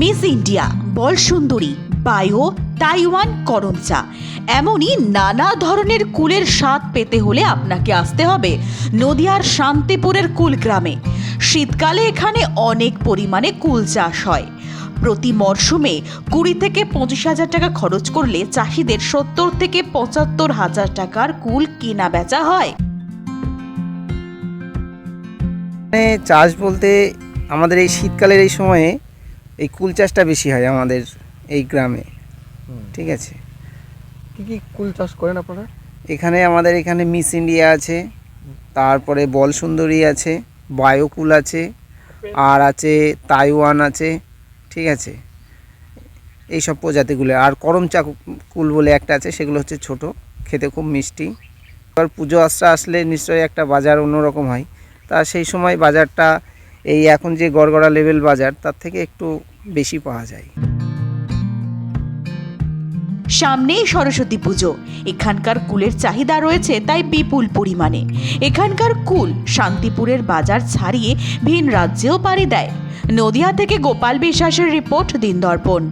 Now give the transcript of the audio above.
Miss India বল সুন্দরী bio Taiwan করমচা। এমনই নানা ধরনের কুলের স্বাদ পেতে হলে আপনাকে আসতে হবে নদিয়ার শান্তিপুরের কুল গ্রামে শীতকালে এখানে অনেক পরিমাণে কুল চাষ হয়। প্রতি মরশুমে কুড়ি থেকে পঁচিশ হাজার টাকা খরচ করলে চাষিদের সত্তর থেকে পঁচাত্তর হাজার টাকার কুল কেনা বেচা হয়। চাষ বলতে আমাদের এই শীতকালের এই সময়ে এই কুল চাষটা বেশি হয় আমাদের এই গ্রামে। ঠিক আছে? কি কি কুল চাষ করেন আপনারা? এখানে আমাদের এখানে মিস ইন্ডিয়া আছে তারপরে বল সুন্দরী আছে বায়োকুল আছে আর আছে তাইওয়ান আছে ঠিক আছে? এই সব প্রজাতিগুলো। আর করমচা কুল বলে একটা আছে সেগুলো হচ্ছে ছোট খেতে খুব মিষ্টি। এবার পুজো আশ্রা আসলে নিশ্চয়ই একটা বাজার অন্যরকম হয়। তা সেই সময় বাজারটা এই এখন যে গড়গড়া লেভেল বাজার তার থেকে একটু বেশি পাওয়া যায়। সামনেই সরস্বতী পুজো। এখানকার কুলের চাহিদা রয়েছে তাই বিপুল পরিমাণে। এখানকার কুল শান্তিপুরের বাজার ছাড়িয়ে ভিন রাজ্যেও পাড়ি দেয়। নদিয়া থেকে গোপাল বিশ্বাসের রিপোর্ট দিন দর্পণ